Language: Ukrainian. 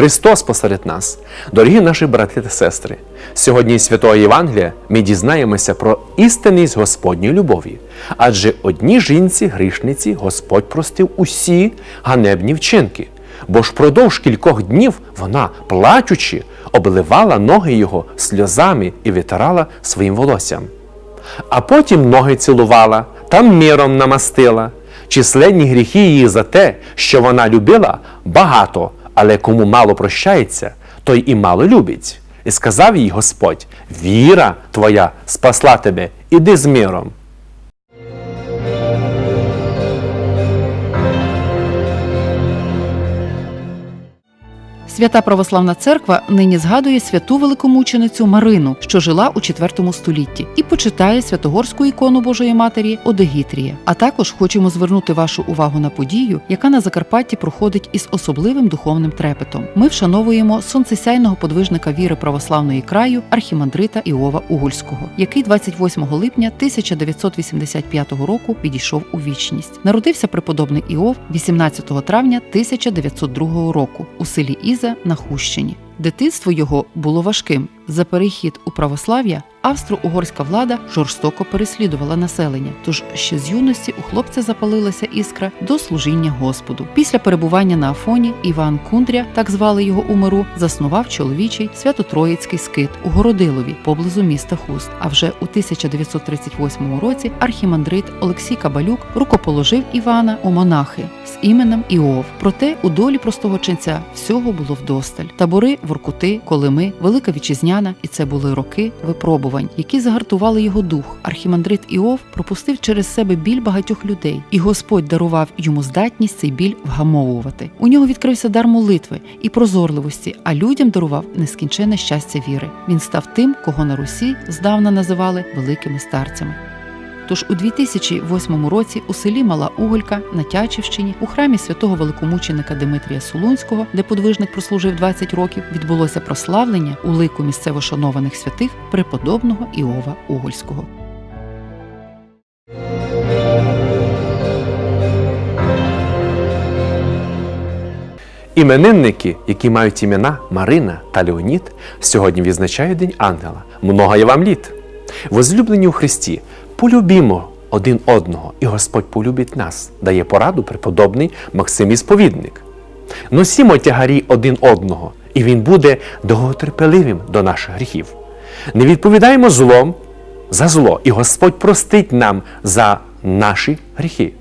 Христос посеред нас, дорогі наші брати та сестри. Сьогодні Святого Євангелія ми дізнаємося про істинність Господньої любові. Адже одній жінці, грішниці, Господь простив усі ганебні вчинки. Бо ж продовж кількох днів вона, плачучи, обливала ноги його сльозами і витирала своїм волоссям. А потім ноги цілувала, там міром намастила. Численні гріхи її за те, що вона любила, багато, але кому мало прощається, той і мало любить. І сказав їй Господь: Віра твоя спасла тебе, іди з миром. Свята Православна Церква нині згадує святу великомученицю Марину, що жила у IV столітті, і почитає святогорську ікону Божої Матері Одегітрія. А також хочемо звернути вашу увагу на подію, яка на Закарпатті проходить із особливим духовним трепетом. Ми вшановуємо сонцесяйного подвижника віри православної краю архімандрита Іова Угольського, який 28 липня 1985 року відійшов у вічність. Народився преподобний Іов 18 травня 1902 року у селі Іза на Хущині. Дитинство його було важким. За перехід у православ'я австро-угорська влада жорстоко переслідувала населення. Тож ще з юності у хлопця запалилася іскра до служіння Господу. Після перебування на Афоні Іван Кундря, так звали його у миру, заснував чоловічий свято-троїцький скит у Городилові поблизу міста Хуст. А вже у 1938 році архімандрит Олексій Кабалюк рукоположив Івана у монахи з іменем Іов. Проте у долі простого ченця всього було вдосталь. Табори, воркути, колими, велика вітчизняна, і це були роки випробувань, які загартували його дух. Архімандрит Іов пропустив через себе біль багатьох людей, і Господь дарував йому здатність цей біль вгамовувати. У нього відкрився дар молитви і прозорливості, а людям дарував нескінчене щастя віри. Він став тим, кого на Русі здавна називали великими старцями. Тож у 2008 році у селі Мала Уголька на Тячівщині у храмі святого великомученика Димитрія Солунського, де подвижник прослужив 20 років, відбулося прославлення у лику місцево шанованих святих преподобного Іова Угольського. Іменинники, які мають імена Марина та Леонід, сьогодні відзначають День Ангела. Много є вам літ. Возлюблені у Христі, полюбімо один одного, і Господь полюбить нас, дає пораду преподобний Максим Ісповідник. Носімо тягарі один одного, і Він буде довготерпеливим до наших гріхів. Не відповідаємо злом за зло, і Господь простить нам за наші гріхи.